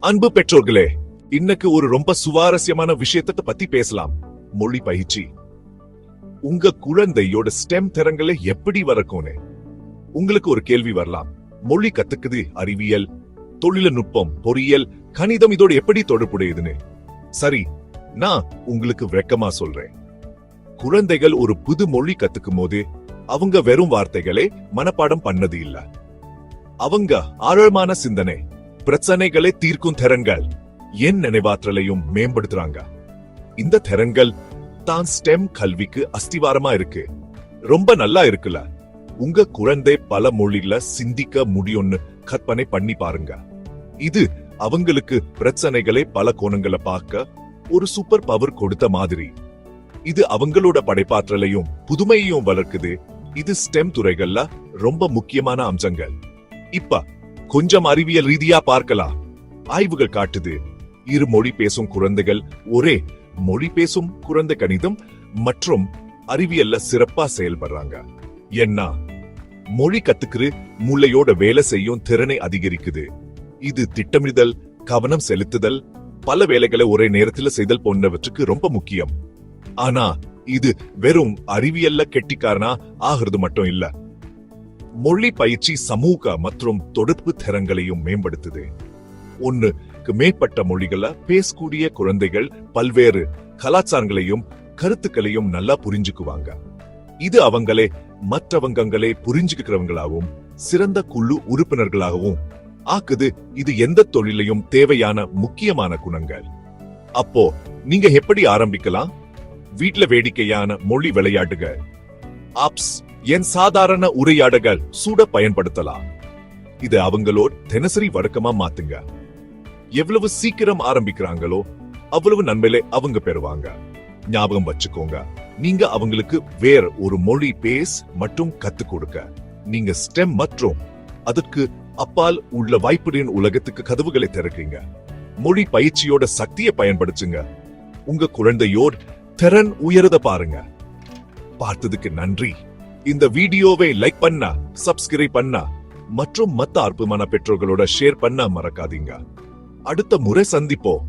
அன்பு பெற்றோர்களே இன்னைக்கு ஒரு ரொம்ப சுவாரஸ்யமான விஷயத்தை பத்தி பேசலாம். மொழி பயிற்சி. உங்க குழந்தையோட ஸ்டெம் திறங்களை எப்படி வரக்கும்னு உங்களுக்கு ஒரு கேள்வி வரலாம். மொழி கத்துக்குது அறிவியல் தொழில்நுட்பம் பொறியியல் கணிதம் இதோட எப்படி தொடர்புடையதுன்னு. சரி நான் உங்களுக்கு வெக்கமா சொல்றேன். குழந்தைகள் ஒரு புது மொழி கத்துக்கும் போது அவங்க வெறும் வார்த்தைகளை மனப்பாடம் பண்ணது இல்ல. அவங்க ஆழமான சிந்தனை பிரச்சனைகளை தீர்க்கும் திறன்கள் என் நினைவாற்றலையும் மேம்படுத்துறாங்க. இந்த திறன்கள் தான் ஸ்டெம் கல்விக்கு அஸ்திவாரமா இருக்கு. ரொம்ப நல்லா இருக்குல்ல? உங்க குழந்தை பல மொழில சிந்திக்க முடியும்னு கற்பனை பண்ணி பாருங்க. இது அவங்களுக்கு பிரச்சனைகளை பல கோணங்களை பார்க்க ஒரு சூப்பர் பவர் கொடுத்த மாதிரி. இது அவங்களோட படைப்பாற்றலையும் புதுமையையும் வளர்க்குது. இது ஸ்டெம் துறைகள்ல ரொம்ப முக்கியமான அம்சங்கள். இப்ப கொஞ்சம் அறிவியல் ரீதியா பார்க்கலாம். ஆய்வுகள் காட்டுது. இரு மொழி பேசும் குழந்தைகள் ஒரே மொழி பேசும் குழந்தை கணிதம் மற்றும் அறிவியல்ல சிறப்பா செயல்படுறாங்க. என்ன மொழி கத்துக்கிற மூளையோட வேலை செய்யும் திறனை அதிகரிக்குது. இது திட்டமிடுதல் கவனம் செலுத்துதல் பல வேலைகளை ஒரே நேரத்துல செய்தல் போன்றவற்றுக்கு ரொம்ப முக்கியம். ஆனா இது வெறும் அறிவியல்ல கெட்டிக்காரனா ஆகிறது மட்டும் இல்ல. மொழி பயிற்சி சமூக மற்றும் தொடர்பு திறன்களையும் மேம்படுத்துது. ஒண்ணுக்கு மேற்பட்ட மொழிகளை பேசக்கூடிய குழந்தைகள் பல்வேறு கலாச்சாரங்களையும் கருத்துக்களையும் நல்லா புரிஞ்சுக்குவாங்க. இது அவங்களே மற்றவங்களை புரிஞ்சுக்கிறவங்களாகவும் சிறந்த குழு உறுப்பினர்களாகவும் ஆக்குது. இது எந்த தொழிலையும் தேவையான முக்கியமான குணங்கள். அப்போ நீங்க எப்படி ஆரம்பிக்கலாம்? வீட்ல வேடிக்கையான மொழி விளையாட்டுகள். ஆப்ஸ் என் சாதாரண உரையாடகள் சூட பயன்படுத்தலாம். இது அவங்களோட தினசரி வழக்கமா மாத்துங்க. எவ்வளவு சீக்கிரம் ஆரம்பிக்கிறாங்களோ அவ்வளவு நன்மையில அவங்க பெறுவாங்க. ஞாபகம் வச்சுக்கோங்க நீங்க அவங்களுக்கு வேற ஒரு மொழி பேஸ் மற்றும் கத்து கொடுக்க நீங்க ஸ்டெம் மற்றும் அதற்கு அப்பால் உள்ள வாய்ப்புடன் உலகத்துக்கு கதவுகளை திறக்கீங்க. மொழி பயிற்சியோட சக்தியை பயன்படுத்துங்க. உங்க குழந்தையோர் திறன் உயரத பாருங்க. பார்த்ததுக்கு நன்றி. இந்த வீடியோவை லைக் பண்ணா சப்ஸ்கிரைப் பண்ணா மற்றும் மத்த அற்புதமான பெற்றோர்களோட ஷேர் பண்ண மறக்காதீங்க. அடுத்த முறை சந்திப்போம்.